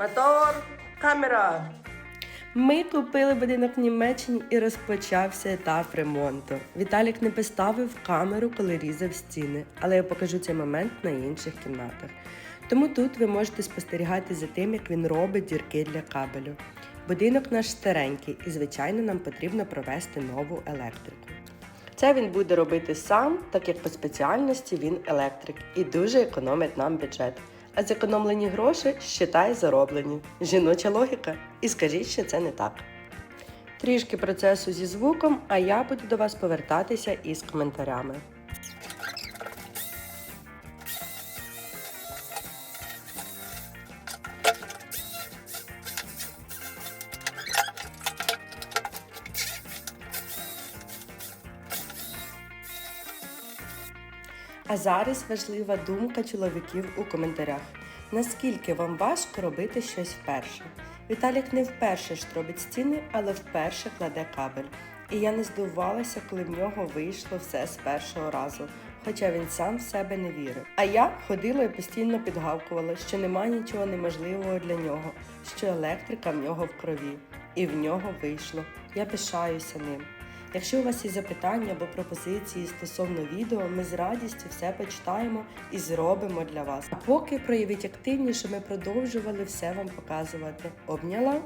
Мотор, камера. Ми купили будинок в Німеччині і розпочався етап ремонту. Віталік не поставив камеру, коли різав стіни, але я покажу цей момент на інших кімнатах. Тому тут ви можете спостерігати за тим, як він робить дірки для кабелю. Будинок наш старенький і, звичайно, нам потрібно провести нову електрику. Це він буде робити сам, так як по спеціальності він електрик і дуже економить нам бюджет. А зекономлені гроші считай зароблені. Жіноча логіка. І скажіть, що це не так. Трішки процесу зі звуком, а я буду до вас повертатися із коментарями. А зараз важлива думка чоловіків у коментарях. Наскільки вам важко робити щось вперше? Віталік не вперше штробить стіни, але вперше кладе кабель. І я не здивувалася, коли в нього вийшло все з першого разу, хоча він сам в себе не вірив. А я ходила і постійно підгавкувала, що нема нічого неможливого для нього, що електрика в нього в крові. І в нього вийшло. Я пишаюся ним. Якщо у вас є запитання або пропозиції стосовно відео, ми з радістю все почитаємо і зробимо для вас. А поки проявіть активніше, ми продовжували все вам показувати. Обняла!